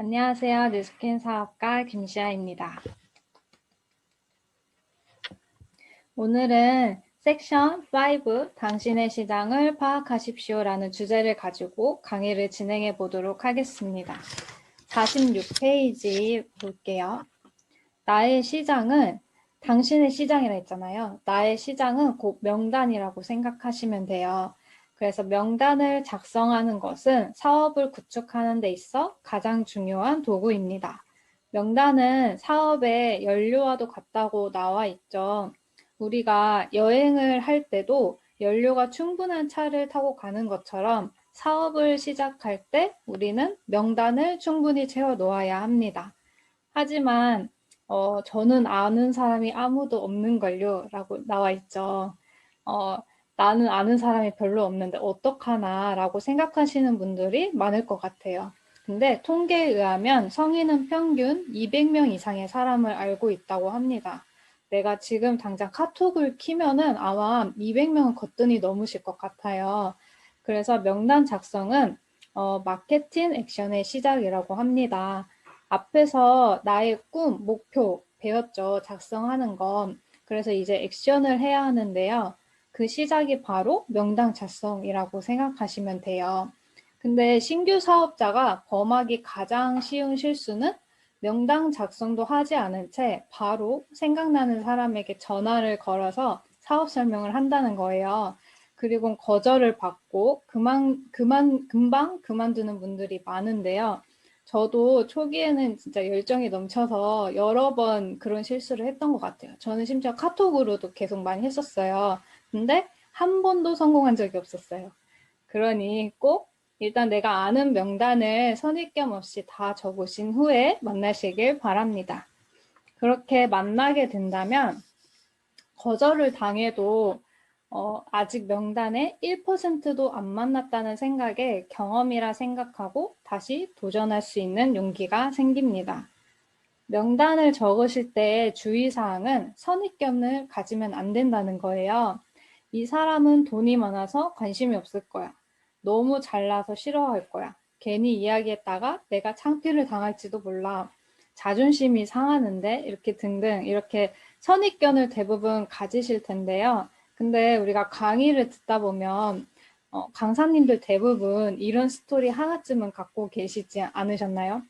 안녕하세요. 뉴스킨 사업가 김시아입니다. 오늘은 섹션 5 당신의 시장을 파악하십시오라는 주제를 가지고 강의를 진행해 보도록 하겠습니다. 46페이지 볼게요. 나의 시장은 당신의 시장이라 했잖아요. 나의 시장은 곧 명단이라고 생각하시면 돼요. 그래서 명단을 작성하는 것은 사업을 구축하는 데 있어 가장 중요한 도구입니다. 명단은 사업의 연료와도 같다고 나와 있죠. 우리가 여행을 할 때도 연료가 충분한 차를 타고 가는 것처럼 사업을 시작할 때 우리는 명단을 충분히 채워 놓아야 합니다. 하지만 어, 저는 아는 사람이 아무도 없는걸요 라고 나와 있죠. 어, 나는 아는 사람이 별로 없는데 어떡하나 라고 생각하시는 분들이 많을 것 같아요. 근데 통계에 의하면 성인은 평균 200명 이상의 사람을 알고 있다고 합니다. 내가 지금 당장 카톡을 키면은 아마 200명은 거뜬히 넘으실 것 같아요. 그래서 명단 작성은 어, 마케팅 액션의 시작이라고 합니다. 앞에서 나의 꿈, 목표 배웠죠. 작성하는 건. 그래서 이제 액션을 해야 하는데요. 그 시작이 바로 명당 작성이라고 생각하시면 돼요. 근데 신규 사업자가 범하기 가장 쉬운 실수는 명당 작성도 하지 않은 채 바로 생각나는 사람에게 전화를 걸어서 사업 설명을 한다는 거예요. 그리고 거절을 받고 그만, 그만, 금방 그만두는 분들이 많은데요. 저도 초기에는 진짜 열정이 넘쳐서 여러 번 그런 실수를 했던 것 같아요. 저는 심지어 카톡으로도 계속 많이 했었어요. 근데 한 번도 성공한 적이 없었어요. 그러니 꼭 일단 내가 아는 명단을 선입견 없이 다 적으신 후에 만나시길 바랍니다. 그렇게 만나게 된다면 거절을 당해도 어, 아직 명단에 1%도 안 만났다는 생각에 경험이라 생각하고 다시 도전할 수 있는 용기가 생깁니다. 명단을 적으실 때 주의사항은 선입견을 가지면 안 된다는 거예요. 이 사람은 돈이 많아서 관심이 없을 거야. 너무 잘나서 싫어할 거야. 괜히 이야기했다가 내가 창피를 당할지도 몰라. 자존심이 상하는데 이렇게 등등 이렇게 선입견을 대부분 가지실 텐데요. 근데 우리가 강의를 듣다 보면 어, 강사님들 대부분 이런 스토리 하나쯤은 갖고 계시지 않으셨나요?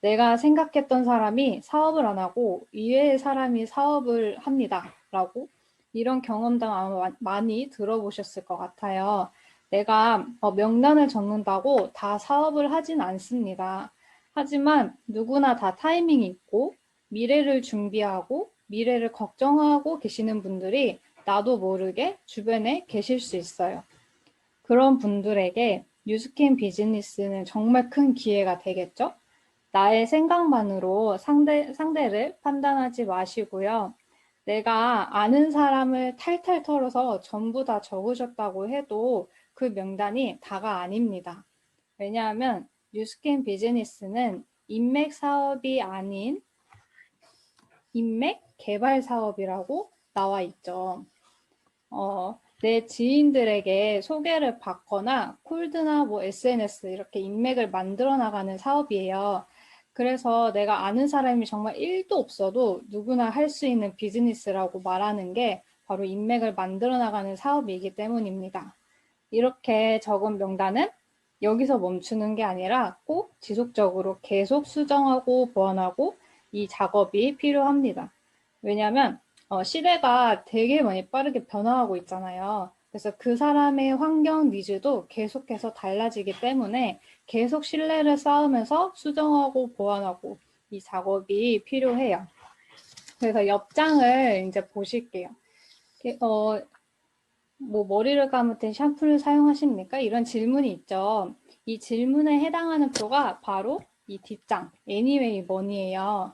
내가 생각했던 사람이 사업을 안 하고 이외의 사람이 사업을 합니다. 라고 이런 경험담 아마 많이 들어보셨을 것 같아요. 내가 어, 명단을 적는다고 다 사업을 하진 않습니다. 하지만 누구나 다 타이밍이 있고 미래를 준비하고 미래를 걱정하고 계시는 분들이 나도 모르게 주변에 계실 수 있어요. 그런 분들에게 뉴스킨 비즈니스는 정말 큰 기회가 되겠죠? 나의 생각만으로 상대, 상대를 판단하지 마시고요. 내가 아는 사람을 탈탈 털어서 전부 다 적으셨다고 해도 그 명단이 다가 아닙니다. 왜냐하면 뉴스킨 비즈니스는 인맥 사업이 아닌 인맥 개발 사업이라고 나와 있죠. 어, 내 지인들에게 소개를 받거나 콜드나 뭐 SNS 이렇게 인맥을 만들어 나가는 사업이에요. 그래서 내가 아는 사람이 정말 1도 없어도 누구나 할 수 있는 비즈니스라고 말하는 게 바로 인맥을 만들어 나가는 사업이기 때문입니다. 이렇게 적은 명단은 여기서 멈추는 게 아니라 꼭 지속적으로 계속 수정하고 보완하고 이 작업이 필요합니다. 왜냐하면 어, 시대가 되게 많이 빠르게 변화하고 있잖아요. 그래서 그 사람의 환경 니즈도 계속해서 달라지기 때문에 계속 신뢰를 쌓으면서 수정하고 보완하고 이 작업이 필요해요. 그래서 옆장을 이제 보실게요. 어, 뭐 머리를 감을 때 샴푸를 사용하십니까? 이런 질문이 있죠. 이 질문에 해당하는 표가 바로 이 뒷장, anyway money예요.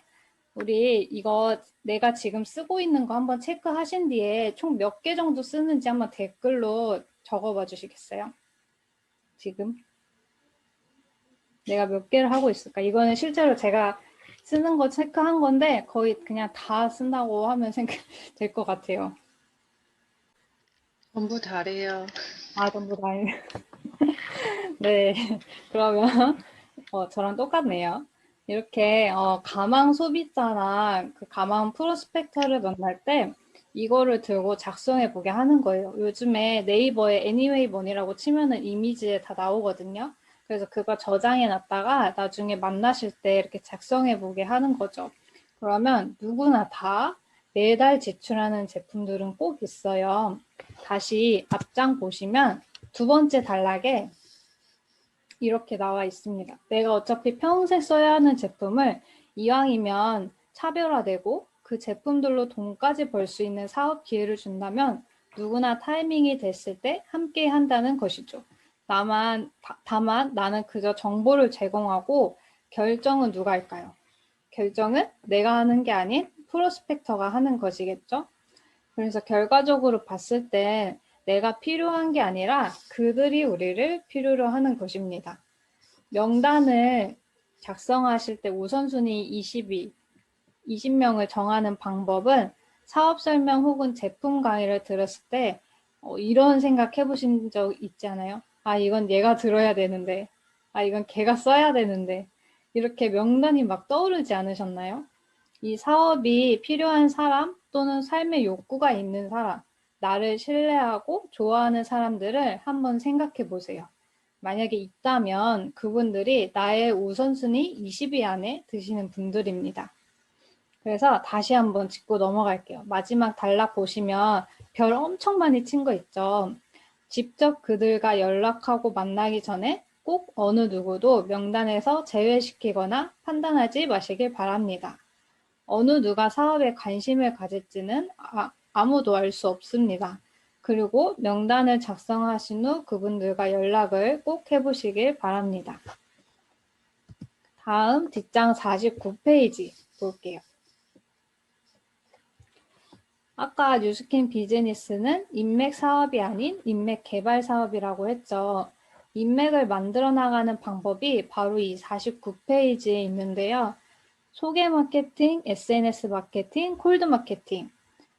우리 이거 내가 지금 쓰고 있는 거 한번 체크하신 뒤에 총 몇 개 정도 쓰는지 한번 댓글로 적어봐 주시겠어요? 지금 내가 몇 개를 하고 있을까? 이거는 실제로 제가 쓰는 거 체크한 건데 거의 그냥 다 쓴다고 하면 될 것 같아요. 전부 다래요. 아, 전부 다행이네. 네, 그러면 어, 저랑 똑같네요. 이렇게 어, 가망 소비자나 그 가망 프로스펙터를 만날 때 이거를 들고 작성해 보게 하는 거예요. 요즘에 네이버에 Anyway Money라고 치면은 이미지에 다 나오거든요. 그래서 그거 저장해 놨다가 나중에 만나실 때 이렇게 작성해 보게 하는 거죠. 그러면 누구나 다 매달 지출하는 제품들은 꼭 있어요. 다시 앞장 보시면 두 번째 단락에 이렇게 나와 있습니다. 내가 어차피 평생 써야 하는 제품을 이왕이면 차별화되고 그 제품들로 돈까지 벌 수 있는 사업 기회를 준다면 누구나 타이밍이 됐을 때 함께 한다는 것이죠. 다만, 다, 다만 나는 그저 정보를 제공하고 결정은 누가 할까요? 결정은 내가 하는 게 아닌 프로스펙터가 하는 것이겠죠? 그래서 결과적으로 봤을 때 내가 필요한 게 아니라 그들이 우리를 필요로 하는 것입니다. 명단을 작성하실 때 우선순위 22, 20명을 정하는 방법은 사업 설명 혹은 제품 강의를 들었을 때 어, 이런 생각 해보신 적 있지 않아요? 아, 이건 얘가 들어야 되는데, 아, 이건 걔가 써야 되는데, 이렇게 명단이 막 떠오르지 않으셨나요? 이 사업이 필요한 사람 또는 삶의 욕구가 있는 사람, 나를 신뢰하고 좋아하는 사람들을 한번 생각해 보세요. 만약에 있다면 그분들이 나의 우선순위 20위 안에 드시는 분들입니다. 그래서 다시 한번 짚고 넘어갈게요. 마지막 단락 보시면 별 엄청 많이 친 거 있죠. 직접 그들과 연락하고 만나기 전에 꼭 어느 누구도 명단에서 제외시키거나 판단하지 마시길 바랍니다. 어느 누가 사업에 관심을 가질지는 아, 아무도 알 수 없습니다. 그리고 명단을 작성하신 후 그분들과 연락을 꼭 해보시길 바랍니다. 다음 뒷장 49페이지 볼게요. 아까 뉴스킨 비즈니스는 인맥 사업이 아닌 인맥 개발 사업이라고 했죠. 인맥을 만들어 나가는 방법이 바로 이 49페이지에 있는데요. 소개 마케팅, SNS 마케팅, 콜드 마케팅.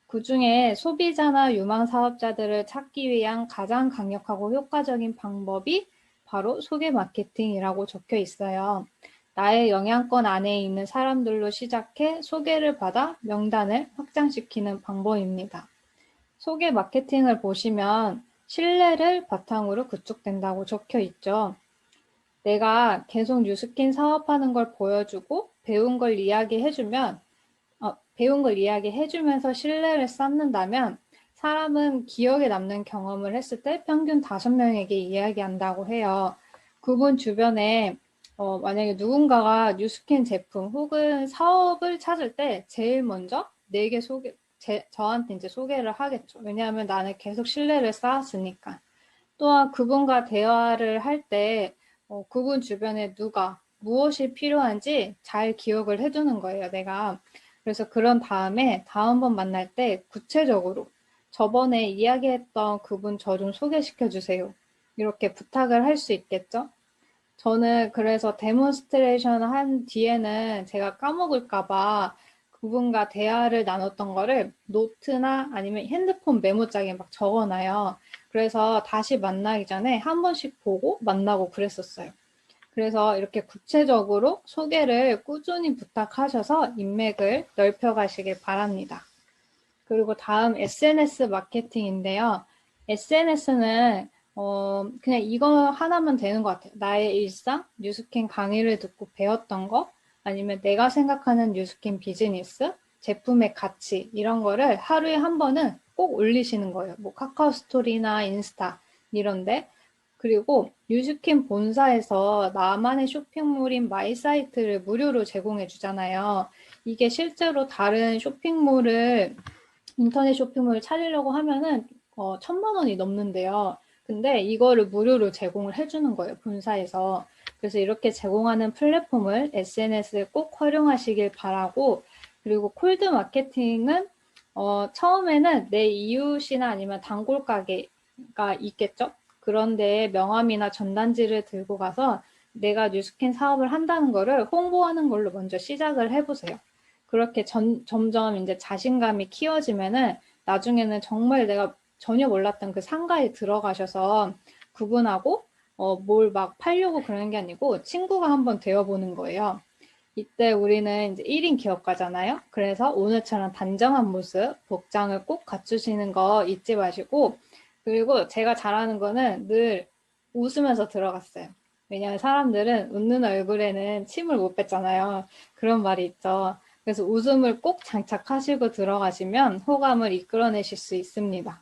그 중에 소비자나 유망 사업자들을 찾기 위한 가장 강력하고 효과적인 방법이 바로 소개 마케팅이라고 적혀 있어요. 나의 영향권 안에 있는 사람들로 시작해 소개를 받아 명단을 확장시키는 방법입니다. 소개 마케팅을 보시면 신뢰를 바탕으로 구축된다고 적혀 있죠. 내가 계속 뉴스킨 사업하는 걸 보여주고 배운 걸 이야기해주면 어, 배운 걸 이야기해주면서 신뢰를 쌓는다면 사람은 기억에 남는 경험을 했을 때 평균 다섯 명에게 이야기한다고 해요. 그분 주변에 어, 만약에 누군가가 뉴스킨 제품 혹은 사업을 찾을 때 제일 먼저 내게 소개, 제, 저한테 이제 소개를 하겠죠. 왜냐하면 나는 계속 신뢰를 쌓았으니까. 또한 그분과 대화를 할 때, 어, 그분 주변에 누가, 무엇이 필요한지 잘 기억을 해두는 거예요, 내가. 그래서 그런 다음에 다음번 만날 때 구체적으로 저번에 이야기했던 그분 저 좀 소개시켜 주세요. 이렇게 부탁을 할 수 있겠죠? 저는 그래서 데몬스트레이션 한 뒤에는 제가 까먹을까봐 그분과 대화를 나눴던 거를 노트나 아니면 핸드폰 메모장에 막 적어놔요. 그래서 다시 만나기 전에 한 번씩 보고 만나고 그랬었어요. 그래서 이렇게 구체적으로 소개를 꾸준히 부탁하셔서 인맥을 넓혀 가시길 바랍니다. 그리고 다음 SNS 마케팅인데요. SNS는 어, 그냥 이거 하나면 되는 것 같아요. 나의 일상, 뉴스킨 강의를 듣고 배웠던 거, 아니면 내가 생각하는 뉴스킨 비즈니스, 제품의 가치, 이런 거를 하루에 한 번은 꼭 올리시는 거예요. 뭐 카카오 스토리나 인스타, 이런데. 그리고 뉴스킨 본사에서 나만의 쇼핑몰인 마이 사이트를 무료로 제공해 주잖아요. 이게 실제로 다른 쇼핑몰을, 인터넷 쇼핑몰을 찾으려고 하면은 어, 천만 원이 넘는데요. 근데 이거를 무료로 제공을 해주는 거예요, 본사에서. 그래서 이렇게 제공하는 플랫폼을 SNS에 꼭 활용하시길 바라고, 그리고 콜드 마케팅은 어, 처음에는 내 이웃이나 아니면 단골 가게가 있겠죠? 그런데 명함이나 전단지를 들고 가서 내가 뉴스킨 사업을 한다는 거를 홍보하는 걸로 먼저 시작을 해보세요. 그렇게 전, 점점 이제 자신감이 키워지면은 나중에는 정말 내가 전혀 몰랐던 그 상가에 들어가셔서 그분하고 어, 뭘 막 팔려고 그러는 게 아니고 친구가 한번 되어보는 거예요. 이때 우리는 이제 1인 기업가잖아요. 그래서 오늘처럼 단정한 모습, 복장을 꼭 갖추시는 거 잊지 마시고, 그리고 제가 잘하는 거는 늘 웃으면서 들어갔어요. 왜냐하면 사람들은 웃는 얼굴에는 침을 못 뱉잖아요. 그런 말이 있죠. 그래서 웃음을 꼭 장착하시고 들어가시면 호감을 이끌어내실 수 있습니다.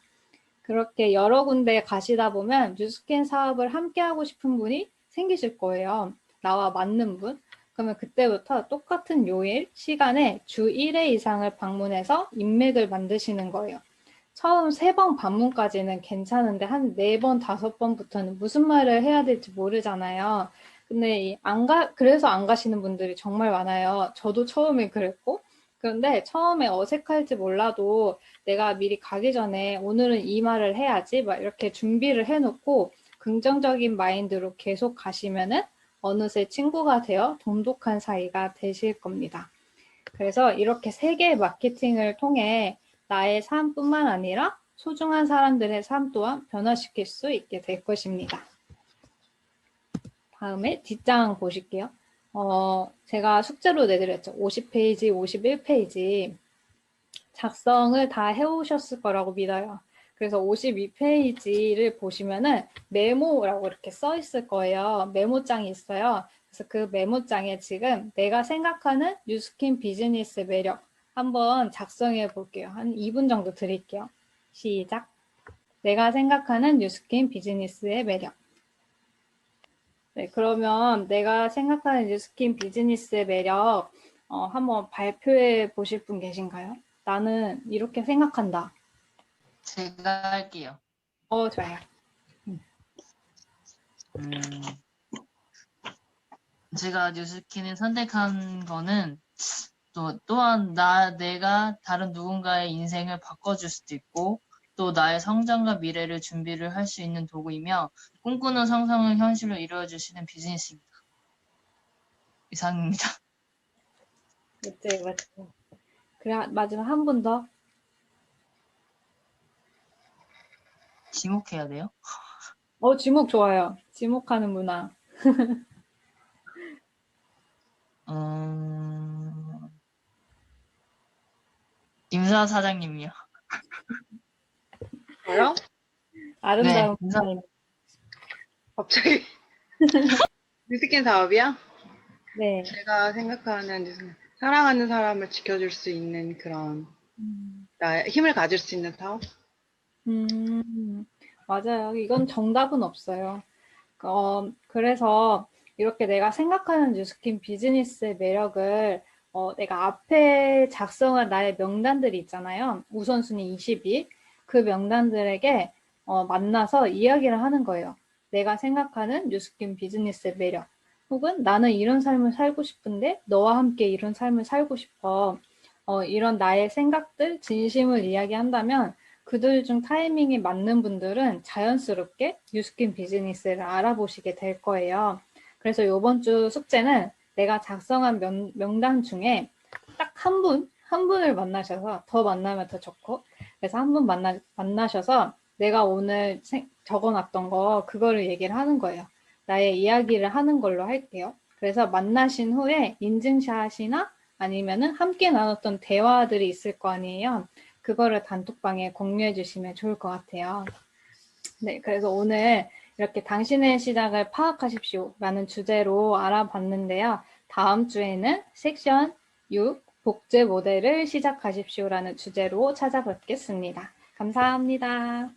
그렇게 여러 군데 가시다 보면 뉴스캔 사업을 함께 하고 싶은 분이 생기실 거예요. 나와 맞는 분. 그러면 그때부터 똑같은 요일, 시간에 주 1회 이상을 방문해서 인맥을 만드시는 거예요. 처음 세 번 방문까지는 괜찮은데 한 네 번, 다섯 번부터는 무슨 말을 해야 될지 모르잖아요. 근데 이안 가, 그래서 안 가시는 분들이 정말 많아요. 저도 처음에 그랬고. 그런데 처음에 어색할지 몰라도 내가 미리 가기 전에 오늘은 이 말을 해야지 막 이렇게 준비를 해놓고 긍정적인 마인드로 계속 가시면은 어느새 친구가 되어 돈독한 사이가 되실 겁니다. 그래서 이렇게 세 개의 마케팅을 통해 나의 삶뿐만 아니라 소중한 사람들의 삶 또한 변화시킬 수 있게 될 것입니다. 다음에 뒷장 보실게요. 어, 제가 숙제로 내드렸죠. 50페이지, 51페이지. 작성을 다 해오셨을 거라고 믿어요. 그래서 52페이지를 보시면은 메모라고 이렇게 써 있을 거예요. 메모장이 있어요. 그래서 그 메모장에 지금 내가 생각하는 뉴스킨 비즈니스 매력 한번 작성해 볼게요. 한 2분 정도 드릴게요. 시작. 내가 생각하는 뉴스킨 비즈니스의 매력. 네, 그러면 내가 생각하는 뉴스킨 비즈니스의 매력 어, 한번 발표해 보실 분 계신가요? 나는 이렇게 생각한다. 제가 할게요. 어, 좋아요. 음, 제가 뉴스킨을 선택한 거는 또 또한 나 내가 다른 누군가의 인생을 바꿔줄 수도 있고 또 나의 성장과 미래를 준비를 할 수 있는 도구이며 꿈꾸는 상상을 현실로 이루어주시는 비즈니스입니다. 이상입니다. 맞지, 맞지. 그래, 마지막 한 분 더. 지목해야 돼요? 어, 지목 좋아요. 지목하는 문화. 음... 임사 사장님이요. 저요? 아름다운 네, 인사- 문화입니다. 갑자기 뉴스킨 사업이야? 네. 제가 생각하는 뉴스킨 사랑하는 사람을 지켜줄 수 있는 그런 나 힘을 가질 수 있는 사업? 음, 맞아요. 이건 정답은 없어요. 어, 그래서 이렇게 내가 생각하는 뉴스킨 비즈니스의 매력을 어, 내가 앞에 작성한 나의 명단들이 있잖아요. 우선순위 22. 그 명단들에게 어, 만나서 이야기를 하는 거예요. 내가 생각하는 뉴스킨 비즈니스의 매력. 혹은 나는 이런 삶을 살고 싶은데 너와 함께 이런 삶을 살고 싶어. 어, 이런 나의 생각들, 진심을 이야기한다면 그들 중 타이밍이 맞는 분들은 자연스럽게 뉴스킨 비즈니스를 알아보시게 될 거예요. 그래서 이번 주 숙제는 내가 작성한 명, 명단 중에 딱 한 분, 한 분을 만나셔서 더 만나면 더 좋고 그래서 한분 만나, 만나셔서 내가 오늘 생- 적어놨던 거 그거를 얘기를 하는 거예요. 나의 이야기를 하는 걸로 할게요. 그래서 만나신 후에 인증샷이나 아니면은 함께 나눴던 대화들이 있을 거 아니에요. 그거를 단톡방에 공유해 주시면 좋을 것 같아요. 네, 그래서 오늘 이렇게 당신의 시작을 파악하십시오 라는 주제로 알아봤는데요. 다음 주에는 섹션 6 복제 모델을 시작하십시오 라는 주제로 찾아뵙겠습니다. 감사합니다.